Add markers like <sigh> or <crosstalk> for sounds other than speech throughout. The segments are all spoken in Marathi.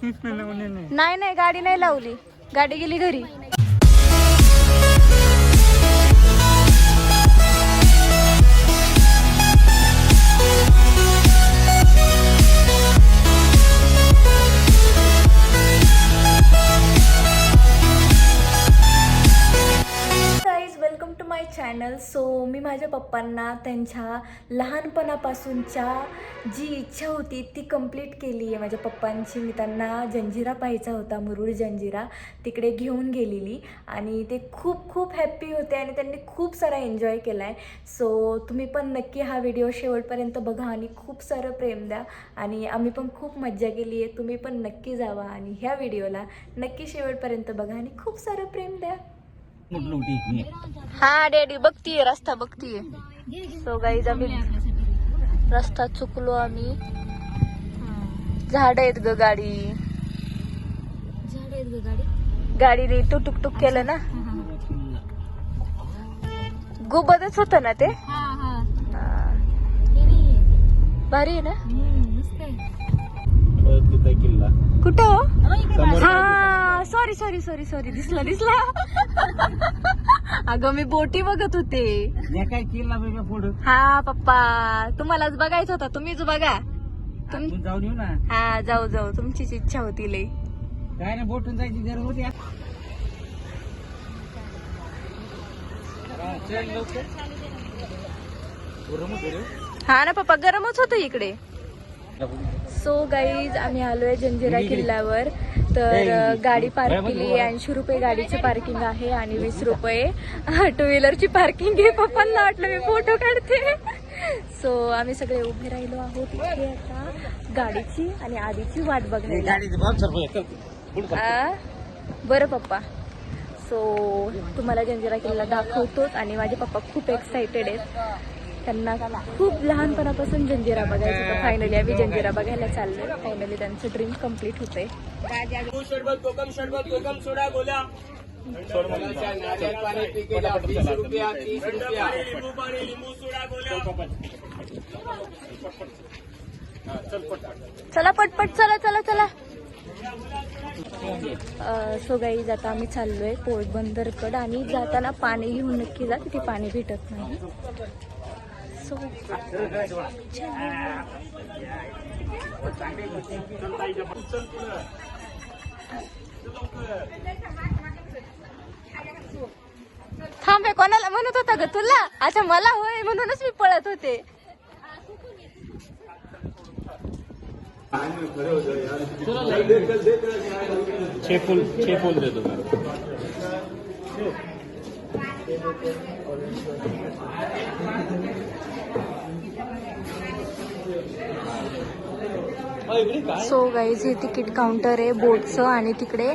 <laughs> नाही नाही गाडी नाही लावली. गाडी गेली घरी. चॅनल सो मी माझ्या पप्पांना त्यांच्या लहानपणापासूनच्या जी इच्छा होती ती कंप्लीट केली आहे. माझ्या पप्पांची मी त्यांना जंजिरा पाहायचा होता मुरुड जंजिरा तिकडे घेऊन गेलेली. आणि ते खूप खूप हॅप्पी होते आणि त्यांनी खूप सारा एन्जॉय केला आहे सो तुम्ही पण नक्की हा व्हिडिओ शेवटपर्यंत बघा आणि खूप सारं प्रेम द्या. आणि आम्ही पण खूप मज्जा केली आहे. तुम्ही पण नक्की जावा आणि ह्या व्हिडिओला नक्की शेवटपर्यंत बघा आणि खूप सारं प्रेम द्या. हा? डॅडी बघतीये रस्ता बघतीये. सो गाईज आम्ही रस्ता चुकलो आम्ही. झाड आहेत ग गाडी. गाडीने टुक टुक केलं ना? गुबतच होत ना ते? हा. भारी आहे ना? किल्ला. कुठं हो? हा सॉरी सॉरी सॉरी सॉरी दिसला दिसला. अगं मी बोटी बघत होते. काय किल्ला पुढं. हा पप्पा. तुम्हालाच बघायचा होता. तुम्हीच बघा. तुम आपण जाऊन येऊ ना. हा जाऊ जाऊ. तुमचीच इच्छा होती लई. काय नाही बोटून जायची गरज होती. हा ना पप्पा गरमच होतं इकडे. सो गाईज आम्ही आलोय जंजिरा किल्ल्यावर. तर गाडी पार्क केली ऐंशी रुपये गाडीची पार्किंग आहे आणि वीस रुपये. टू व्हीलरची पार्किंग आहे. पप्पांना वाटलं मी फोटो काढते. <laughs> सो आम्ही सगळे उभे राहिलो आहोत इथे आता. गाडीची आणि आधीची वाट आ? बरं पप्पा. सो तुम्हाला जंजिरा किल्ला दाखवतोच आणि माझे पप्पा खूप एक्साइटेड आहेत. त्यांना खूप लहानपणापासून जंजिरा बघायचं होतं. फायनली आम्ही जंजिरा बघायला चाललोय. फायनली त्यांचं ड्रीम कंप्लीट होते चला पटपट चला चला चला. सो जाता आता आम्ही चाललोय पोरबंदरकड आणि जाताना पाणी घेऊन नक्की जा तिथे पाणी भेटत नाही. थांबे कोणाला म्हणत होता ग तुला? अच्छा मला होय म्हणूनच मी पळत होते. छे फुल देतो. सो गाईज हे तिकीट काउंटर आहे बोटचं आणि तिकडे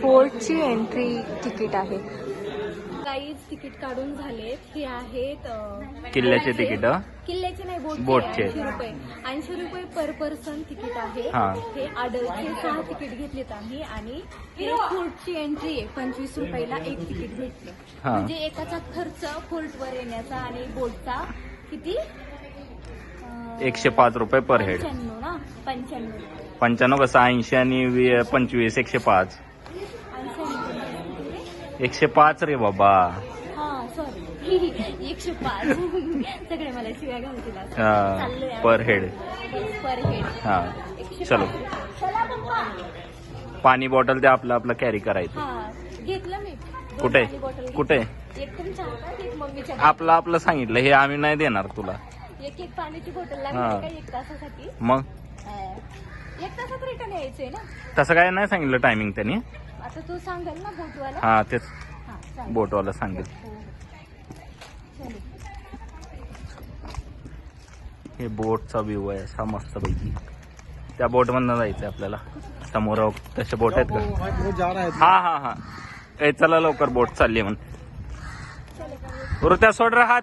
फोर्टची एंट्री तिकीट आहे. गाईज तिकीट काढून झालेत. हे आहेत किल्ल्याचे. तिकीट? किल्ल्याचे नाही बोटचे. बोटचे. ऐंशी रुपये. ऐंशी रुपये पर पर्सन तिकीट आहे. हा. हे अडलचे सहा तिकीट घेतलेत आम्ही आणि फोर्टची एंट्री आहे. पंचवीस रुपयाला एक तिकीट भेटलं हा. म्हणजे एकाचा खर्च फोर्टवर येण्याचा आणि बोटचा किती? एकशे पाच रुपये पर हेड पंच्याण्णव ना? पंच्याण्णव. पंच्याण्णव कसं? ऐंशी आणि वी- पंचवीस एकशे पाच. एकशे पाच रे बाबा. हा सॉरी <laughs> एकशे पाच. <laughs> सगळे मला शिव्या घालतील आता. हा, चाललोय आम्ही. पर हेड पर हेड हा एकशे चलो. पाच. चला पप्पा पाणी बॉटल ते आपलं आपलं कॅरी करायचं. हा घेतलं मी. दोन कुठे? पाणी बॉटल घेतली. कुठे एक तुमच्या हातात एक मम्मीच्या आपलं आपलं सांगितलं. हे आम्ही नाही देणार तुला. एक एक पाण्याची बॉटल हा. लागली का एक तासासाठी? मग? एक तासात रिटर्न यायचंय ना? तसं काय नाही सांगितलं टायमिंग त्यांनी. आता तू सांगाल ना बोटवाला हा तेच. हा. बोटवाला सांगेल. हो, हो. हे बोटचा व्ह्यू आहे असा मस्त पैकी त्या बोट मधनं जायचंय आपल्याला. समोर तसे बोट आहेत का? है हा हा हा ए चला लवकर बोट चालली म्हण बरं त्या सोड राहात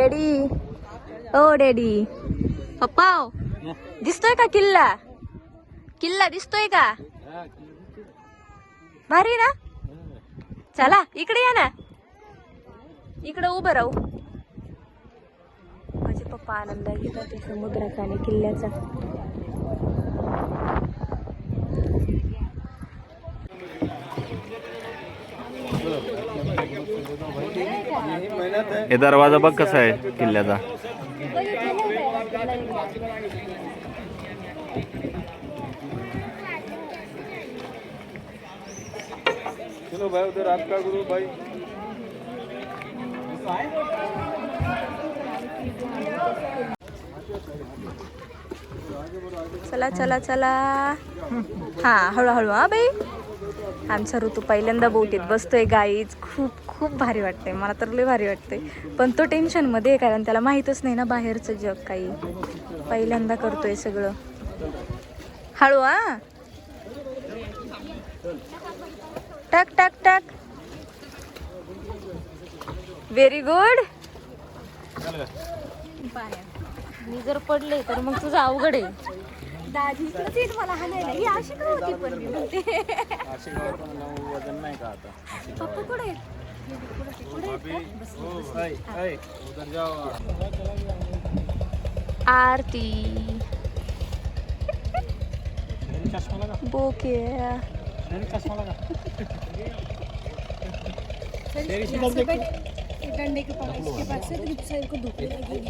डॅडी ओ डॅडी पप्पा दिसतोय का किल्ला किल्ला दिसतोय का भारी ना चला इकडे या ना इकडे उभं राहू माझे पप्पा आनंद घेतात समुद्राचा आणि किल्ल्याचा हे दरवाजा बघ कसा आहे किल्ल्याचा. चलो भाई उधर आपका गुरु भाई चला चला. चला हा हळूहळू हा बाई. आमचा ऋतू पहिल्यांदा बोटीत बसतोय गाईच खूप खूप भारी वाटतंय. मला तर लय भारी वाटतंय. पण तो टेन्शनमध्ये आहे कारण त्याला माहीतच नाही ना बाहेरचं जग काही. पहिल्यांदा करतोय सगळं. हळू हा. टाक टाक टाक. व्हेरी गुड मी जर पडले तर मग तुझं अवघड आहे. दादी इकडेच येईल मला हाणायला ही अशी का होती पण मी म्हणते. नाही पप्पा कुठे आहेत? कुठे आहेत का? बस, बस. उधर जाओ आरती चश्मा लगा बोके चश्मा लगा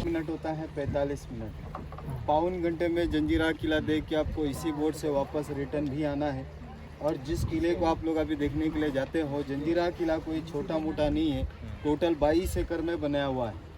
मिनट होता है 45 मिनट पाउन घंटे में जंजीरा किला देख के आपको इसी बोट से वापस रिटर्न भी आना है और जिस किले को आप लोग अभी देखने के लिए जाते हो, जंजीरा किला कोई छोटा मोटा नहीं है। टोटल 22 एकड़ में बनाया हुआ है।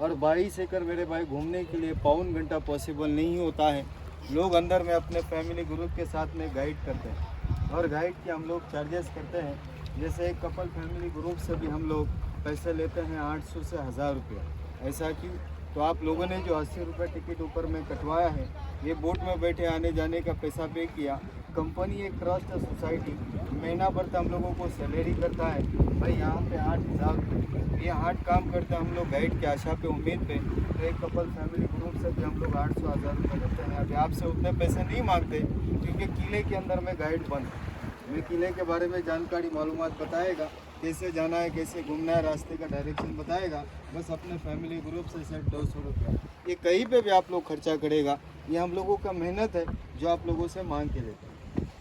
और 22 एकड़ मेरे भाई घूमने के लिए पाउन घंटा पॉसिबल नहीं होता है। लोग अंदर में अपने फैमिली ग्रुप के साथ में गाइड करते हैं। और गाइड के हम लोग चार्जेस करते हैं। जैसे एक कपल फैमिली ग्रुप से भी हम लोग पैसे लेते हैं 800 से हज़ार रुपये। ऐसा कि तो आप लोगों ने जो अस्सी रुपये टिकट ऊपर में कटवाया है, ये बोट में बैठे आने जाने का पैसा पे किया। कंपनी एक ट्रस्ट सोसाइटी महीना भर तो हम लोगों को सैलरी करता है। भाई, यहाँ पे आठ हज़ार, ये आठ काम करते हैं हम लोग गाइड के आशा पे, उम्मीद पे। तो एक कपल फैमिली ग्रुप से भी हम लोग आठ सौ, हज़ार रुपये लेते हैं। अभी आपसे उतने पैसे नहीं मांगते, क्योंकि किले के अंदर में गाइड बंद। है मैं किले के बारे में जानकारी मालूम बताएगा, कैसे जाना है, कैसे घूमना है, रास्ते का डायरेक्शन बताएगा। बस अपने फैमिली ग्रुप से सेट दो सौ रुपया ये कहीं पे भी आप लोग खर्चा करेगा, ये हम लोगों का मेहनत है, जो आप लोगों से मांग के लेते हैं।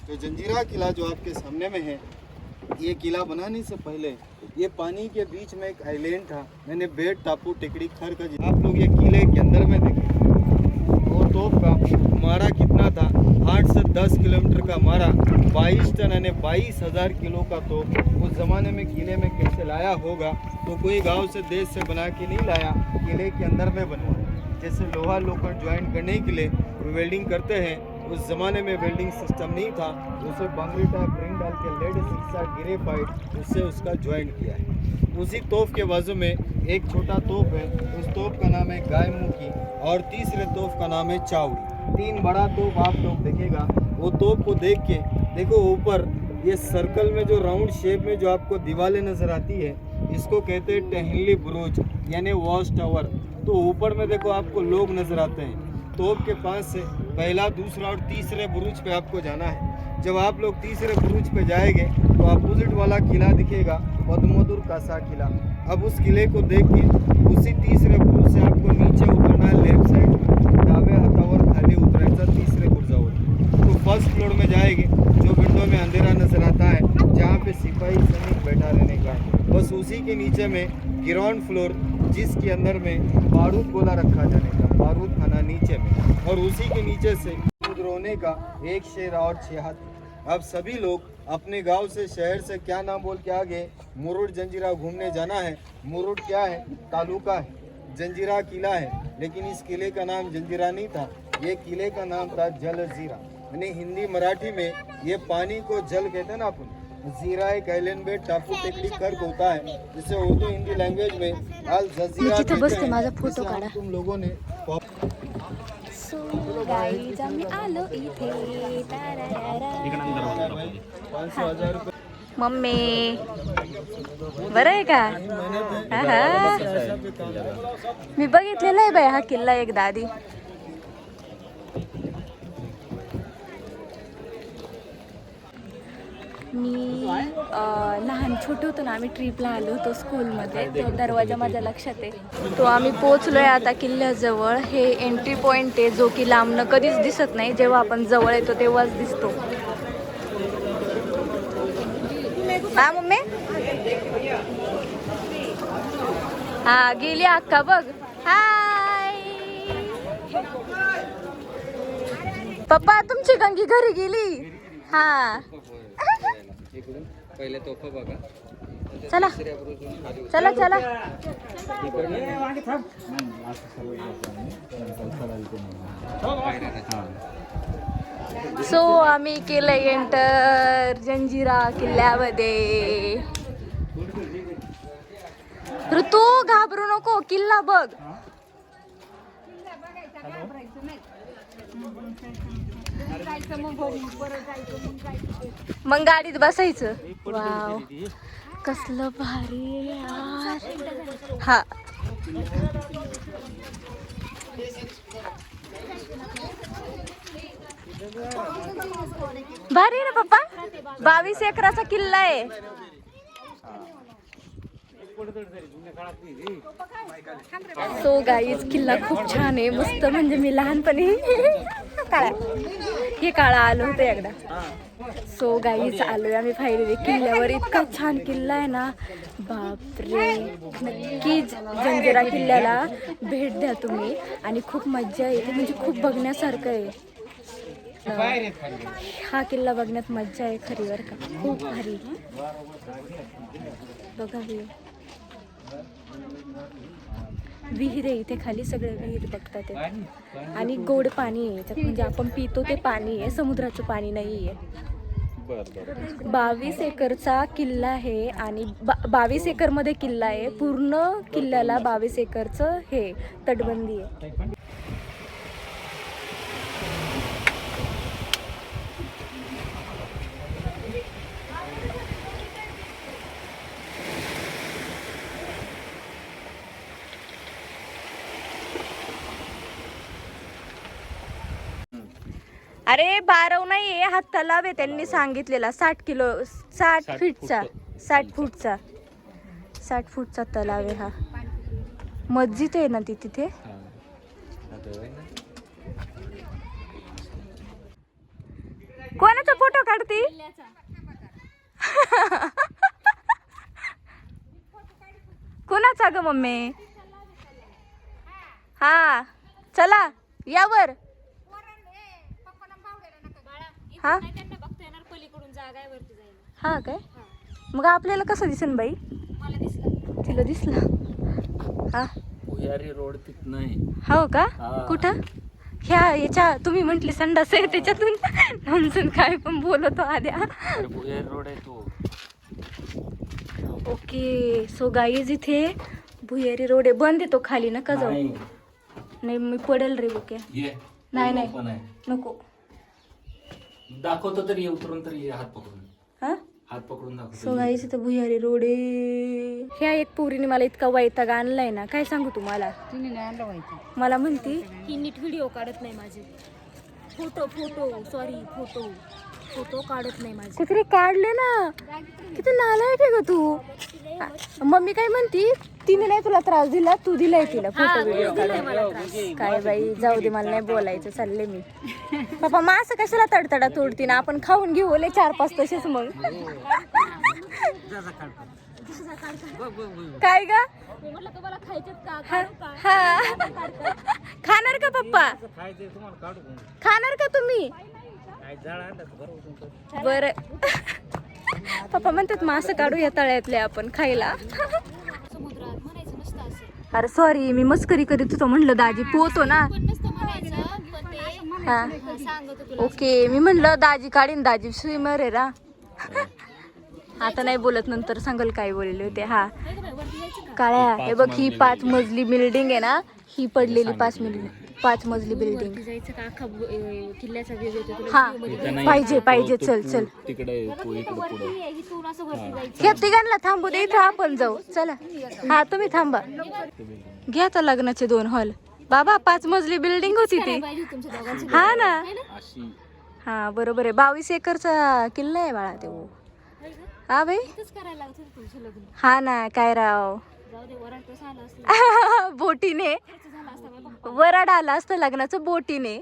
तो जंजीरा किला जो आपके सामने में है, ये किला बनाने से पहले ये पानी के बीच में एक आइलैंड था। मैंने बेट टापू, टिकड़ी खर का आप लोग ये किले के अंदर में देखें और तोप का मारा कितना था? आठ से दस किलोमीटर का मारा। बाईस टन यानी बाईस हज़ार किलो का तोप उस ज़माने में किले में कैसे लाया होगा तो कोई गाँव से देश से बना के नहीं लाया, किले के अंदर में बनवाया। जैसे लोहा लोकर ज्वाइन करने के लिए वेल्डिंग करते हैं उस ज़माने में वेल्डिंग सिस्टम नहीं था, उसे बांगरी टाइप रिंग डाल के लेड सिक्सा गिरे पाइप उससे उसका ज्वाइन किया है। उसी तोप के बाजू में एक छोटा तोप है, उस तोप का नाम है गाय मुखी और तीसरे तोप का नाम है चावड़ी। तीन बड़ा तोप आप लोग देखेगा, वो तोप को देख के, देखो ऊपर, ये सर्कल में जो राउंड शेप में जो आपको दीवारें नज़र आती है, इसको कहते हैं टहली बुरुज, यानी वॉच टावर तो ऊपर में देखो आपको लोग नज़र आते हैं तोप के पास से पहला, दूसरा और तीसरे बुरुज पे आपको जाना है। जब आप लोग तीसरे बुरुज पे जाएँगे तो अपोजिट वाला किला दिखेगा, पद्मोदुर कासा किला। अब उस किले को देख के उसी तीसरे बुरुज से आपको नीचे उतरना है लेफ़्ट साइड में। डावे हाथावर खाली उतरायचा, तिसरे बुरुजावर तो फ़र्स्ट फ्लोर में जाएँगे, जो विंडो में अंधेरा नज़र आता है, जहाँ पे सिपाही सैनिक बैठा रहने का बस उसी के नीचे में ग्राउंड फ्लोर जिसके अंदर में बारूद गोला रखा जाने का बारूद खाना नीचे में और उसी के नीचे से रोने का एक शेर और हाथी अब सभी लोग अपने गाँव से शहर से क्या नाम बोल के आगे, मुरुड जंजीरा घूमने जाना है। मुरुड क्या है? तालुका है। जंजीरा किला है। लेकिन इस किले का नाम जंजीरा नहीं था। ये किले का नाम था जल जीरा यानी हिंदी मराठी में ये पानी को जल कहते हैं ना अपन? जीरा एक आइलैंड में टापू टेकड़ी कर्क होता है जिसे उर्दू हिंदी लैंग्वेज में अल जजीरा कहते हैं। माझा फोटो काढा. तुम लोगों ने सो आम्ही आलो इथे मम्मी बरं आहे का. मी बघितलेला आहे बाई हा किल्ला एकदा आधी मी लहान छोटे होतो ना आम्ही ट्रिपला आलो होतो स्कूलमध्ये तो दरवाजा माझ्या लक्षात आहे. तो आम्ही पोचलोय आता किल्ल्याजवळ. हे एंट्री पॉईंट आहे जो की लांबनं कधीच दिसत नाही. जेव्हा आपण जवळ येतो तेव्हाच दिसतो. हा मम्मी? हा गेली अक्का बघ. हाय पप्पा तुमची गंगी घरी गेली? हा. पहिले तोफा बघा. चला. चला चला. सो आम्ही केलंय एंटर जंजिरा किल्ल्यामध्ये. ऋतू घाबरू नको. किल्ला बघ. मग गाडीत बसायचं. वाव. कसलं भारी यार. हा. भारी आहे ना पप्पा? बावीस एकराचा किल्ला आहे. सो गाईज किल्ला खूप छान आहे. मस्त म्हणजे मी लहानपणी काळा. हे काळा आलो होतं एकदा. सो गाईज आलोय आम्ही फायनली किल्ल्यावर इतका छान किल्ला आहे ना. बापरे. नक्की जंजिरा किल्ल्याला भेट द्या तुम्ही. आणि खूप मज्जा येते. म्हणजे खूप बघण्यासारखं आहे. हा किल्ला बघण्यात मज्जा आहे खरी बर का. खूप भारी. बघा. विहीर आहे इथे खाली सगळे विहीर बघतात. आणि गोड पाणी आहे याच्यात. म्हणजे आपण पितो ते पाणी आहे समुद्राचं पाणी नाही आहे. बावीस एकरचा किल्ला आहे आणि बा बावीस एकरमध्ये किल्ला आहे. पूर्ण किल्ल्याला बावीस एकरचं हे तटबंदी आहे. अरे बारव नाहीये हा तलाव आहे त्यांनी सांगितलेला. साठ किलो साठ साठ फीटचा साठ फूटचा. साठ फूटचा तलाव आहे हा. मस्जिद आहे ना ती तिथे? कोणाचा फोटो काढती? कोणाचा ग मम्मी? हा चला यावर. हा? हा काय? मग आपल्याला कसं दिसन बाई? तिला दिसला. हा. भुयारी रोड तिथं नाही. हो का? हा. कुठं? ह्या याच्या तुम्ही म्हंटले संडास आहे त्याच्यातून. नॉनसन काय पण बोलतो आद्या. अरे भुयारी रोड आहे तो. ओके सो गाईज इथे भुयारी रोड आहे. बंद येतो खाली नका जाऊ. नाही. नाही मी पडेल रे बुके ये. नाही, नाही. पण आहे. नको. दाखवतो तरी ये उतरून तरी हात पकडून. हा? हात पकडून दाखवतो. सो गाईज इथं भुयारी रोड. आहे ह्या एक पोरीने मला इतका वैताग आणलाय ना काय सांगू तुम्हाला? मला म्हणती ही नीट व्हिडिओ काढत नाही माझे. Photo photo sorry photo. Photo काढत नाही माझे. कुत्रे काढले ना. किती नालायक आहे ग तू. मम्मी काय म्हणती तिने नाही तुला त्रास दिला तू दिलाय तिला फोटो व्हिडिओ काय बाई जाऊ दे मला नाही बोलायचं चालले मी. पप्पा मग असं कशाला तडतडा तोडती ना आपण खाऊन घेऊ ओले चार पाच तसेच मग. काय ग. खाणार का पप्पा? खाणार का तुम्ही? बर. पप्पा म्हणतात मासं काढू या तळ्यातले आपण खायला. अरे सॉरी मी मस्करी करीत होतो म्हणलं दाजी पोहतो ना. हा. ओके मी म्हणलं दाजी काढीन दाजी स्विमर आहे रा आता नाही बोलत नंतर सांगल काय बोलले होते. हा. काळ्या हे बघ ही पाच मजली बिल्डिंग आहे ना. ही पडलेली पाच मजली. पाच मजली बिल्डिंग जायचं का? अख्खा ब- अं, किल्ल्याचा व्ह्यू येतो तुला. हा पाहिजे पाहिजे चल चल. तिकडे तू इकडे पुढे. हे इथून असं वरती जायचं. घ्या तिघांना थांबू दे इथं आपण जाऊ. चला. हा तुम्ही थांबा. घ्या आता लग्नाचे दोन हॉल. बाबा पाच मजली बिल्डिंग होती ती. पाहिजे तुमच्या दोघांची. हा ना? अशी. हा बरोबर आहे. बावीस एकरचा किल्ला आहे बाळा तो. हा भाई तेच करायला लागत होतं तुमचं लग्न. हा ना काय राव. जाऊ दे वराड कसं आलं असलं. <laughs> बोटीने <laughs> खर्च झाला असता माझा पप्पा वराड आला असतं लग्नाचं बोटीने.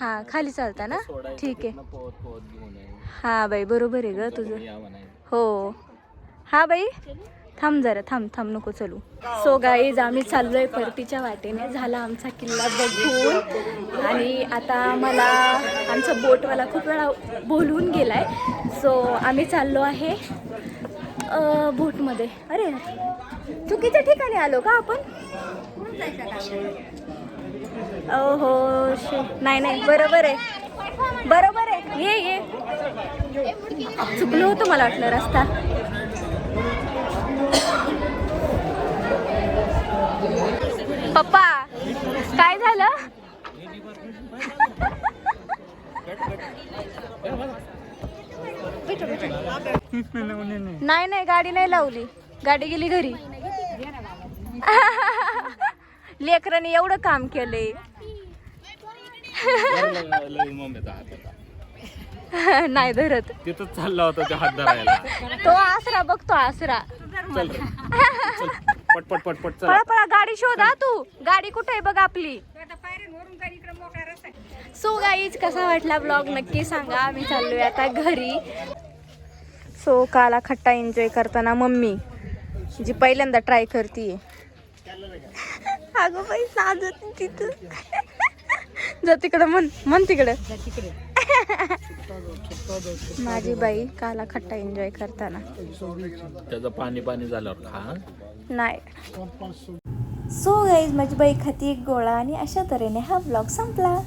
हा खाली चालता ना ठीक आहे. हा बाई बरोबर आहे ग तुझं. हो. हा बाई. थांब जरा थांब थांब नको चलू. सो गाईज आम्ही चाललोय परतीच्या वाटेने. झाला आमचा किल्ला बघून. आणि आता मला आमचा बोटवाला खूप वेळा बोलवून गेलाय. सो आम्ही चाललो आहे अ, बोटमध्ये. अरे चुकीच्या ठिकाणी आलो का आपण? हो शे. नाही नाही बरोबर आहे. बरोबर आहे. ये ये. चुकलो होतं मला वाटलं रस्ता. पप्पा काय झालं? नाही नाही गाडी नाही लावली. गाडी गेली घरी. <laughs> लेकरांनी एवढं काम केलंय. होता. <laughs> नाही धरत. तिथंच चालला होता ते हात धरायला. तो आसरा बघतो आसरा. चल. रे चल. पट पट पट पट चल. पळा पळा गाडी शोधा तू. गाडी कुठे आहे बघ आपली? सो गाईज कसा वाटला ब्लॉग नक्की सांगा. आम्ही चाललोय आता घरी. सो काला खट्टा एन्जॉय करताना मम्मी जी पहिल्यांदा ट्राय करतीये. अगं बाई साजत तिथं जा तिकडं म्हण म्हण तिकडं. माझी बाई काला खट्टा एन्जॉय करताना. त्याचं पाणी पाणी झाल्यावर खा नाही. सो गाईज माझी बाई खाती एक गोळा आणि अशा तऱ्हेने हा ब्लॉग संपला.